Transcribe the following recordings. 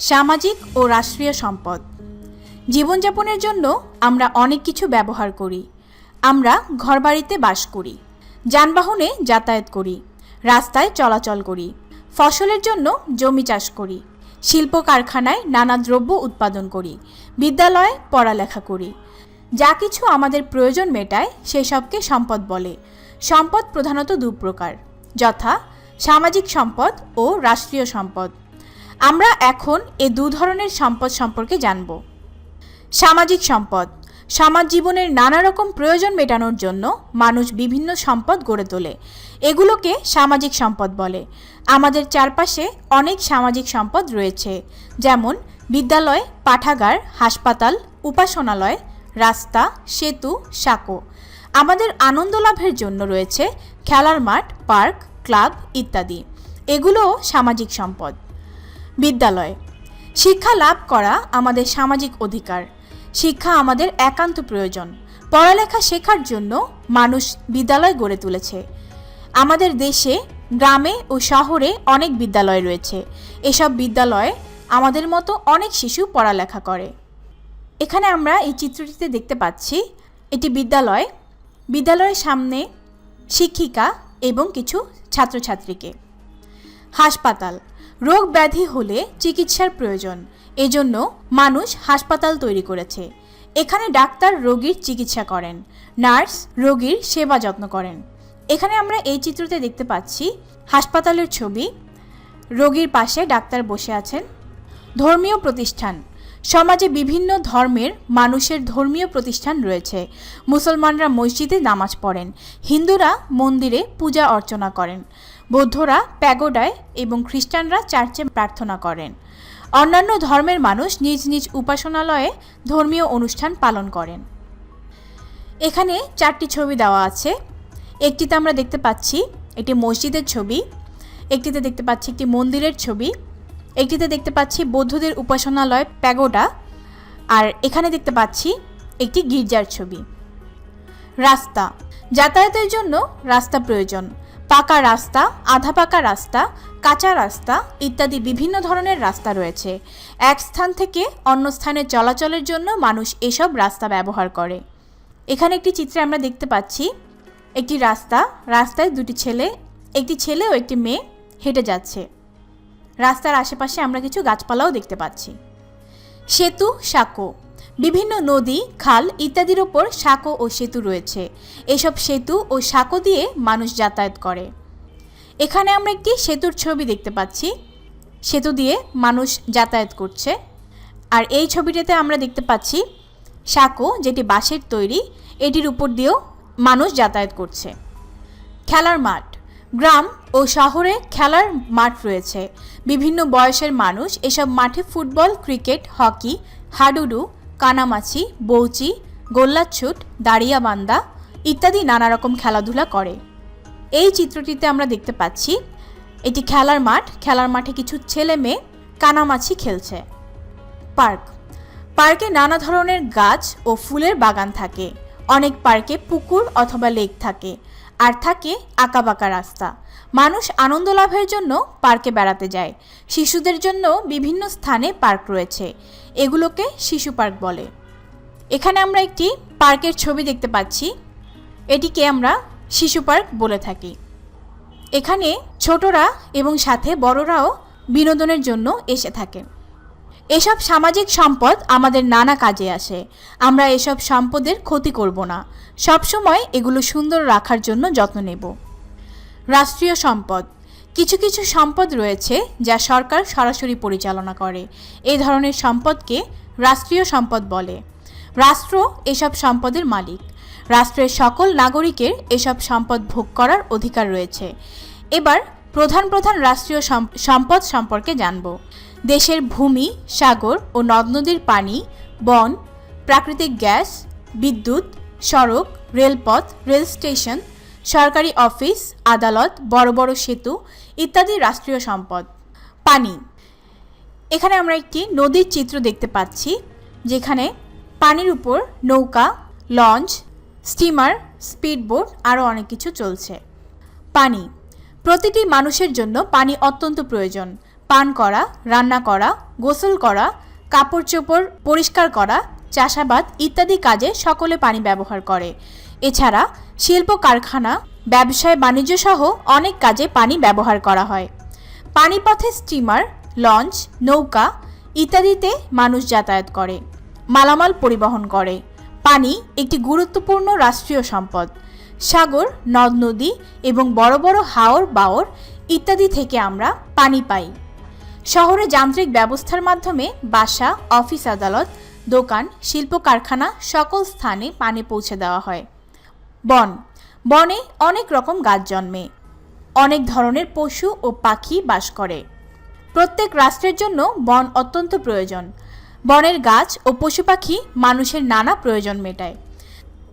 সামাজিক ও রাষ্ট্রীয় সম্পদ। জীবনযাপনের জন্য আমরা অনেক কিছু ব্যবহার করি। আমরা ঘরবাড়িতে বাস করি, যানবাহনে যাতায়াত করি, রাস্তায় চলাচল করি, ফসলের জন্য জমি চাষ করি, শিল্প কারখানায় নানা দ্রব্য উৎপাদন করি, বিদ্যালয়ে পড়ালেখা করি। যা কিছু আমাদের প্রয়োজন মেটায় সেসবকে সম্পদ বলে। সম্পদ প্রধানত দু প্রকার যথা সামাজিক সম্পদ ও রাষ্ট্রীয় সম্পদ। আমরা এখন এ দু ধরনের সম্পদ সম্পর্কে জানব। সামাজিক সম্পদ। সমাজ জীবনের নানা রকম প্রয়োজন মেটানোর জন্য মানুষ বিভিন্ন সম্পদ গড়ে তোলে। এগুলোকে সামাজিক সম্পদ বলে। আমাদের চারপাশে অনেক সামাজিক সম্পদ রয়েছে, যেমন বিদ্যালয়, পাঠাগার, হাসপাতাল, উপাসনালয়, রাস্তা, সেতু, সাঁকো। আমাদের আনন্দ লাভের জন্য রয়েছে খেলার মাঠ, পার্ক, ক্লাব ইত্যাদি। এগুলোও সামাজিক সম্পদ। বিদ্যালয়। শিক্ষা লাভ করা আমাদের সামাজিক অধিকার। শিক্ষা আমাদের একান্ত প্রয়োজন। পড়ালেখা শেখার জন্য মানুষ বিদ্যালয় গড়ে তুলেছে। আমাদের দেশে, গ্রামে ও শহরে অনেক বিদ্যালয় রয়েছে। এসব বিদ্যালয়ে আমাদের মতো অনেক শিশু পড়ালেখা করে। এখানে আমরা এই চিত্রটিতে দেখতে পাচ্ছি, এটি বিদ্যালয়। বিদ্যালয়ের সামনে শিক্ষিকা এবং কিছু ছাত্রছাত্রীকে। হাসপাতাল। রোগ ব্যাধি হলে চিকিৎসার প্রয়োজন। এজন্য মানুষ হাসপাতাল তৈরি করেছে। এখানে ডাক্তার রোগীর চিকিৎসা করেন, নার্স রোগীর সেবা যত্ন করেন। এখানে আমরা এই চিত্রতে দেখতে পাচ্ছি হাসপাতালের ছবি। রোগীর পাশে ডাক্তার বসে আছেন। ধর্মীয় প্রতিষ্ঠান। সমাজে বিভিন্ন ধর্মের মানুষের ধর্মীয় প্রতিষ্ঠান রয়েছে। মুসলমানরা মসজিদে নামাজ পড়েন। হিন্দুরা মন্দিরে পূজা অর্চনা করেন। বৌদ্ধরা প্যাগোডায় এবং খ্রিস্টানরা চার্চে প্রার্থনা করেন। অন্যান্য ধর্মের মানুষ নিজ নিজ উপাসনালয়ে ধর্মীয় অনুষ্ঠান পালন করেন। এখানে চারটি ছবি দেওয়া আছে। একটিতে আমরা দেখতে পাচ্ছি একটি মসজিদের ছবি, একটিতে দেখতে পাচ্ছি একটি মন্দিরের ছবি, একটিতে দেখতে পাচ্ছি বৌদ্ধদের উপাসনালয় প্যাগোডা, আর এখানে দেখতে পাচ্ছি একটি গির্জার ছবি। রাস্তা, যাতায়াতের জন্য রাস্তা প্রয়োজন। পাকা রাস্তা, আধা পাকা রাস্তা, কাঁচা রাস্তা ইত্যাদি বিভিন্ন ধরনের রাস্তা রয়েছে। এক স্থান থেকে অন্য স্থানে চলাচলের জন্য মানুষ এসব রাস্তা ব্যবহার করে। এখানে একটি চিত্রে আমরা দেখতে পাচ্ছি, একটি রাস্তা, রাস্তায় দুটি ছেলে, একটি ছেলে ও একটি মেয়ে হেঁটে যাচ্ছে। রাস্তার আশেপাশে আমরা কিছু গাছপালাও দেখতে পাচ্ছি। সেতু, সাঁকো। বিভিন্ন নদী, খাল ইত্যাদির ওপর সাঁকো ও সেতু রয়েছে। এসব সেতু ও সাঁকো দিয়ে মানুষ যাতায়াত করে। এখানে আমরা একটি সেতুর ছবি দেখতে পাচ্ছি। সেতু দিয়ে মানুষ যাতায়াত করছে। আর এই ছবিটাতে আমরা দেখতে পাচ্ছি সাঁকো, যেটি বাঁশের তৈরি, এটির উপর দিয়েও মানুষ যাতায়াত করছে। খেলার মাঠ। গ্রাম ও শহরে খেলার মাঠ রয়েছে। বিভিন্ন বয়সের মানুষ এসব মাঠে ফুটবল, ক্রিকেট, হকি, হাডুডু কানামাছি, বৌচি, গোল্লাছুট, দাঁড়িয়াবান্দা ইত্যাদি নানা রকম খেলাধুলা করে। এই চিত্রটিতে আমরা দেখতে পাচ্ছি, এটি খেলার মাঠ। খেলার মাঠে কিছু ছেলে মেয়ে কানামাছি খেলছে। পার্ক। পার্কে নানা ধরনের গাছ ও ফুলের বাগান থাকে। অনেক পার্কে পুকুর অথবা লেক থাকে। আর থাকে আঁকাবাঁকা রাস্তা। মানুষ আনন্দ লাভের জন্য পার্কে বেড়াতে যায়। শিশুদের জন্য বিভিন্ন স্থানে পার্ক রয়েছে। এগুলোকে শিশু পার্ক বলে। এখানে আমরা একটি পার্কের ছবি দেখতে পাচ্ছি। এটিকে আমরা শিশু পার্ক বলে থাকি। এখানে ছোটরা এবং সাথে বড়রাও বিনোদনের জন্য এসে থাকে। এসব সামাজিক সম্পদ আমাদের নানা কাজে আসে। আমরা এসব সম্পদের ক্ষতি করব না। সবসময় এগুলো সুন্দর রাখার জন্য যত্ন নেব। রাষ্ট্রীয় সম্পদ। কিছু কিছু সম্পদ রয়েছে যা সরকার সরাসরি পরিচালনা করে। এ ধরনের সম্পদকে রাষ্ট্রীয় সম্পদ বলে। রাষ্ট্র এসব সম্পদের মালিক। রাষ্ট্রের সকল নাগরিকের এসব সম্পদ ভোগ করার অধিকার রয়েছে। এবার প্রধান প্রধান রাষ্ট্রীয় সম্পদ সম্পর্কে জানব। দেশের ভূমি, সাগর ও নদ নদীর পানি, বন, প্রাকৃতিক গ্যাস, বিদ্যুৎ, সড়ক, রেলপথ, রেল স্টেশন, সরকারি অফিস, আদালত, বড় বড় সেতু ইত্যাদি রাষ্ট্রীয় সম্পদ। পানি। এখানে আমরা একটি নদীর চিত্র দেখতে পাচ্ছি, যেখানে পানির উপর নৌকা, লঞ্চ, স্টিমার, স্পিডবোট আরও অনেক কিছু চলছে। পানি। প্রতিটি মানুষের জন্য পানি অত্যন্ত প্রয়োজন। পান করা, রান্না করা, গোসল করা, কাপড় চোপড় পরিষ্কার করা, চাষাবাদ ইত্যাদি কাজে সকলে পানি ব্যবহার করে। এছাড়া শিল্প কারখানা, ব্যবসায় বাণিজ্য সহ অনেক কাজে পানি ব্যবহার করা হয়। পানিপথে স্টিমার, লঞ্চ, নৌকা ইত্যাদিতে মানুষ যাতায়াত করে, মালামাল পরিবহন করে। পানি একটি গুরুত্বপূর্ণ রাষ্ট্রীয় সম্পদ। সাগর, নদ নদী এবং বড় বড় হাওর বাওর ইত্যাদি থেকে আমরা পানি পাই। শহরে যান্ত্রিক ব্যবস্থার মাধ্যমে বাসা, অফিস আদালত, দোকান শিল্প কারখানা সকল স্থানে পানি পৌঁছে দেওয়া হয়। বন। বনে অনেক রকম গাছ জন্মে। অনেক ধরনের পশু ও পাখি বাস করে। প্রত্যেক রাষ্ট্রের জন্য বন অত্যন্ত প্রয়োজন। বনের গাছ ও পশু পাখি মানুষের নানা প্রয়োজন মেটায়।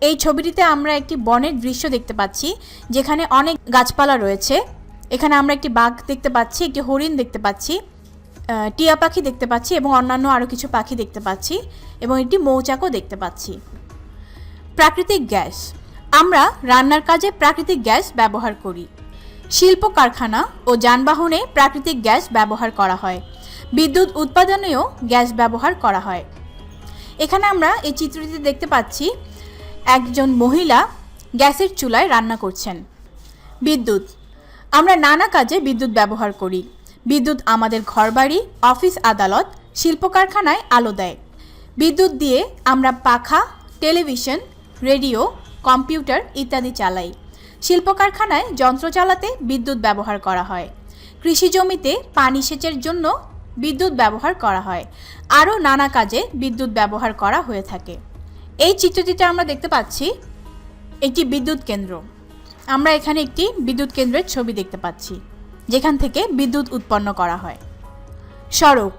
এই ছবিটিতে আমরা একটি বনের দৃশ্য দেখতে পাচ্ছি, যেখানে অনেক গাছপালা রয়েছে। এখানে আমরা একটি বাঘ দেখতে পাচ্ছি, একটি হরিণ দেখতে পাচ্ছি টিয়া পাখি দেখতে পাচ্ছি এবং অন্যান্য আরও কিছু পাখি দেখতে পাচ্ছি এবং একটি মৌচাকও দেখতে পাচ্ছি। প্রাকৃতিক গ্যাস। আমরা রান্নার কাজে প্রাকৃতিক গ্যাস ব্যবহার করি। শিল্প কারখানা ও যানবাহনে প্রাকৃতিক গ্যাস ব্যবহার করা হয়। বিদ্যুৎ উৎপাদনেও গ্যাস ব্যবহার করা হয়। এখানে আমরা এই চিত্রটিতে দেখতে পাচ্ছি, একজন মহিলা গ্যাসের চুলায় রান্না করছেন। বিদ্যুৎ। আমরা নানা কাজে বিদ্যুৎ ব্যবহার করি। বিদ্যুৎ আমাদের ঘরবাড়ি, অফিস আদালত শিল্প কারখানায় আলো দেয়। বিদ্যুৎ দিয়ে আমরা পাখা, টেলিভিশন, রেডিও, কম্পিউটার ইত্যাদি চালাই। শিল্প কারখানায় যন্ত্র চালাতে বিদ্যুৎ ব্যবহার করা হয়। কৃষি জমিতে পানি সেচের জন্য বিদ্যুৎ ব্যবহার করা হয়। আরও নানা কাজে বিদ্যুৎ ব্যবহার করা হয়ে থাকে। এই চিত্রটিতে আমরা দেখতে পাচ্ছি একটি বিদ্যুৎ কেন্দ্র। আমরা এখানে একটি বিদ্যুৎ কেন্দ্রের ছবি দেখতে পাচ্ছি, যেখান থেকে বিদ্যুৎ উৎপন্ন করা হয়। সড়ক।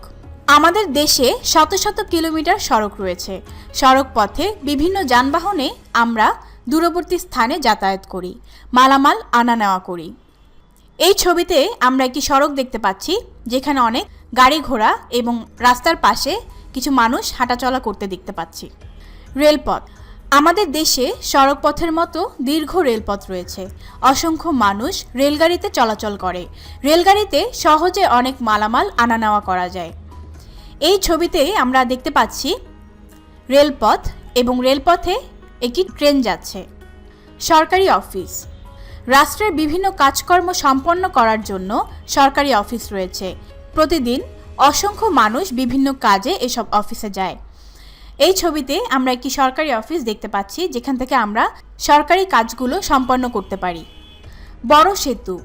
আমাদের দেশে শত শত কিলোমিটার সড়ক রয়েছে। সড়ক পথে বিভিন্ন যানবাহনে আমরা দূরবর্তী স্থানে যাতায়াত করি, মালামাল আনা নেওয়া করি। এই ছবিতে আমরা একটি সড়ক দেখতে পাচ্ছি, যেখানে অনেক গাড়ি ঘোড়া এবং রাস্তার পাশে কিছু মানুষ হাঁটাচলা করতে দেখতে পাচ্ছি। রেলপথ। আমাদের দেশে সড়ক পথের মতো দীর্ঘ রেলপথ রয়েছে। অসংখ্য মানুষ রেলগাড়িতে চলাচল করে। রেলগাড়িতে সহজে অনেক মালামাল আনা নেওয়া করা যায়। এই ছবিতে আমরা দেখতে পাচ্ছি রেলপথ এবং রেলপথে একটি ট্রেন যাচ্ছে। সরকারি অফিস। রাষ্ট্রের বিভিন্ন কাজকর্ম সম্পন্ন করার জন্য সরকারি অফিস রয়েছে। প্রতিদিন অসংখ্য মানুষ বিভিন্ন কাজে এসব অফিসে যায়। এই ছবিতে আমরা একটি সরকারি অফিস দেখতে পাচ্ছি, যেখান থেকে আমরা সরকারি কাজগুলো সম্পন্ন করতে পারি। বড় সেতু।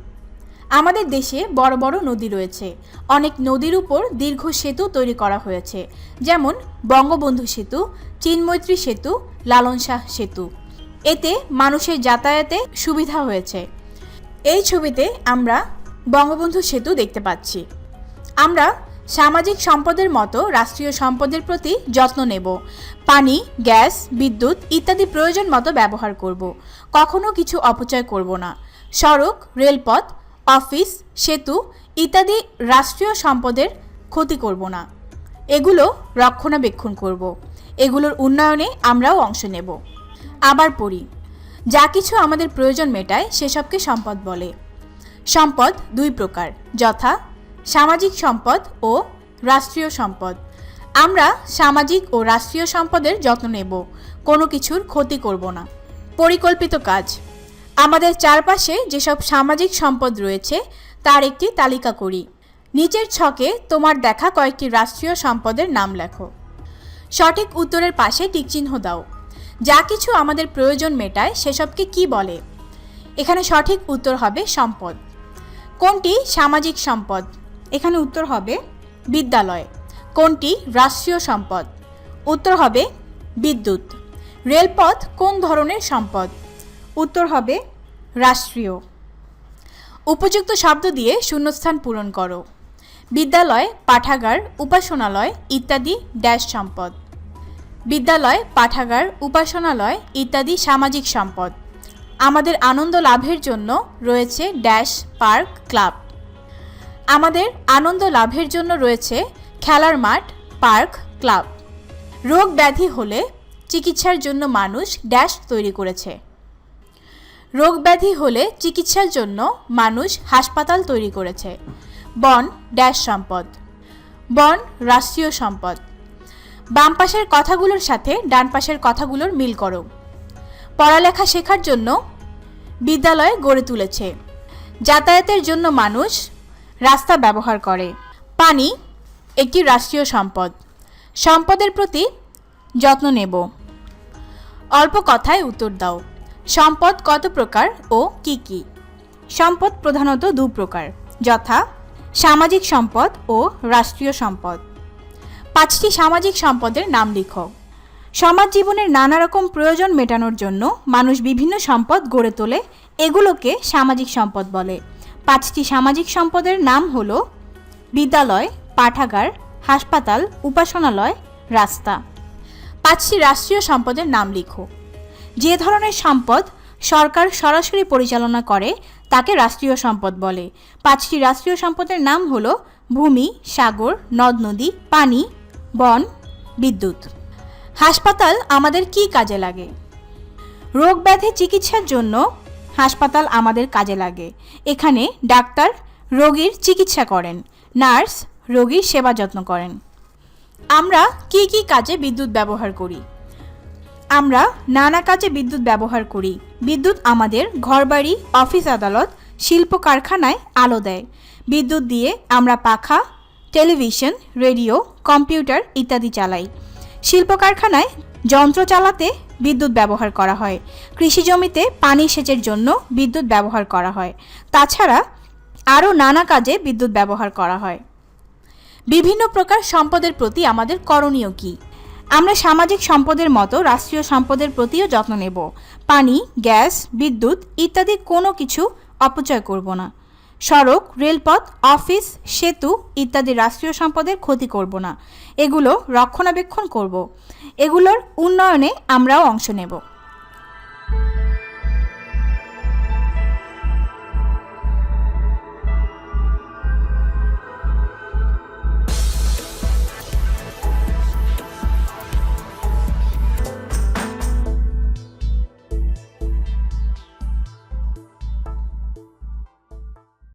আমাদের দেশে বড় বড় নদী রয়েছে। অনেক নদীর উপর দীর্ঘ সেতু তৈরি করা হয়েছে। যেমন বঙ্গবন্ধু সেতু, চীনমৈত্রী সেতু, লালন শাহ সেতু। এতে মানুষের যাতায়াতে সুবিধা হয়েছে। এই ছবিতে আমরা বঙ্গবন্ধু সেতু দেখতে পাচ্ছি। আমরা সামাজিক সম্পদের মতো রাষ্ট্রীয় সম্পদের প্রতি যত্ন নেব। পানি, গ্যাস, বিদ্যুৎ ইত্যাদি প্রয়োজন মতো ব্যবহার করব। কখনো কিছু অপচয় করব না। সড়ক, রেলপথ, অফিস, সেতু ইত্যাদি রাষ্ট্রীয় সম্পদের ক্ষতি করব না। এগুলো রক্ষণাবেক্ষণ করব। এগুলোর উন্নয়নে আমরাও অংশ নেব। আবার পড়ি, যা কিছু আমাদের প্রয়োজন মেটায় সেসবকে সম্পদ বলে। সম্পদ দুই প্রকার, যথা সামাজিক সম্পদ ও রাষ্ট্রীয় সম্পদ। আমরা সামাজিক ও রাষ্ট্রীয় সম্পদের যত্ন নেব, কোনো কিছুর ক্ষতি করব না। পরিকল্পিত কাজ। আমাদের চারপাশে যেসব সামাজিক সম্পদ রয়েছে, তার একটি তালিকা করি। নিচের ছকে তোমার দেখা কয়েকটি রাষ্ট্রীয় সম্পদের নাম লেখো। সঠিক উত্তরের পাশে টিকচিহ্ন দাও। যা কিছু আমাদের প্রয়োজন মেটায়, সেসবকে কি বলে? এখানে সঠিক উত্তর হবে সম্পদ। কোনটি সামাজিক সম্পদ? এখানে উত্তর হবে বিদ্যালয়। কোনটি? রাষ্ট্রীয় সম্পদ। উত্তর হবে বিদ্যুৎ। রেলপথ কোন ধরনের সম্পদ? উত্তর হবে রাষ্ট্রীয়। উপযুক্ত শব্দ দিয়ে শূন্যস্থান পূরণ করো। বিদ্যালয়, পাঠাগার, উপাসনালয় ইত্যাদি ড্যাশ সম্পদ। বিদ্যালয়, পাঠাগার, উপাসনালয় ইত্যাদি সামাজিক সম্পদ। আমাদের আনন্দ লাভের জন্য রয়েছে ড্যাশ, পার্ক, ক্লাব। আমাদের আনন্দ লাভের জন্য রয়েছে খেলার মাঠ, পার্ক, ক্লাব। রোগ ব্যাধি হলে চিকিৎসার জন্য মানুষ ড্যাশ তৈরি করেছে। রোগ ব্যাধি হলে চিকিৎসার জন্য মানুষ হাসপাতাল তৈরি করেছে। বন ড্যাশ সম্পদ। বন রাষ্ট্রীয় সম্পদ। বাম পাশের কথাগুলোর সাথে ডান পাশের কথাগুলোর মিল করো। পড়ালেখা শেখার জন্য বিদ্যালয় গড়ে তুলেছে। যাতায়াতের জন্য মানুষ রাস্তা ব্যবহার করে। পানি একটি রাষ্ট্রীয় সম্পদ। সম্পদের প্রতি যত্ন নেব। অল্প কথায় উত্তর দাও। সম্পদ কত প্রকার ও কি কি? সম্পদ প্রধানত দু প্রকার। যথা সামাজিক সম্পদ ও রাষ্ট্রীয় সম্পদ। পাঁচটি সামাজিক সম্পদের নাম লিখো। সমাজ জীবনের নানা রকম প্রয়োজন মেটানোর জন্য মানুষ বিভিন্ন সম্পদ গড়ে তোলে, এগুলোকে সামাজিক সম্পদ বলে। পাঁচটি সামাজিক সম্পদের নাম হল বিদ্যালয়, পাঠাগার, হাসপাতাল, উপাসনালয়, রাস্তা। পাঁচটি রাষ্ট্রীয় সম্পদের নাম লিখো। যে ধরনের সম্পদ সরকার সরাসরি পরিচালনা করে, তাকে রাষ্ট্রীয় সম্পদ বলে। পাঁচটি রাষ্ট্রীয় সম্পদের নাম হলো ভূমি, সাগর, নদ, নদী, পানি, বন, বিদ্যুৎ। হাসপাতাল আমাদের কি কাজে লাগে? রোগ ব্যাধি চিকিৎসার জন্য হাসপাতাল আমাদের কাজে লাগে। এখানে ডাক্তার রোগীর চিকিৎসা করেন, নার্স রোগীর সেবা যত্ন করেন। আমরা কি কি কাজে বিদ্যুৎ ব্যবহার করি? আমরা নানা কাজে বিদ্যুৎ ব্যবহার করি। বিদ্যুৎ আমাদের ঘরবাড়ি, অফিস আদালত, শিল্প কারখানায় আলো দেয়। বিদ্যুৎ দিয়ে আমরা পাখা, টেলিভিশন, রেডিও, কম্পিউটার ইত্যাদি চালাই। শিল্প কারখানায় যন্ত্র চালাতে বিদ্যুৎ ব্যবহার করা হয়। কৃষি জমিতে পানি সেচের জন্য বিদ্যুৎ ব্যবহার করা হয়। তাছাড়া আরও নানা কাজে বিদ্যুৎ ব্যবহার করা হয়। বিভিন্ন প্রকার সম্পদের প্রতি আমাদের করণীয় কি? আমরা সামাজিক সম্পদের মতো রাষ্ট্রীয় সম্পদের প্রতিও যত্ন নেব। পানি, গ্যাস, বিদ্যুৎ ইত্যাদি কোনো কিছু অপচয় করব না। সড়ক, রেলপথ, অফিস, সেতু ইত্যাদি রাষ্ট্রীয় সম্পদের ক্ষতি করব না। এগুলো রক্ষণাবেক্ষণ করব। এগুলোর উন্নয়নে আমরাও অংশ নেব।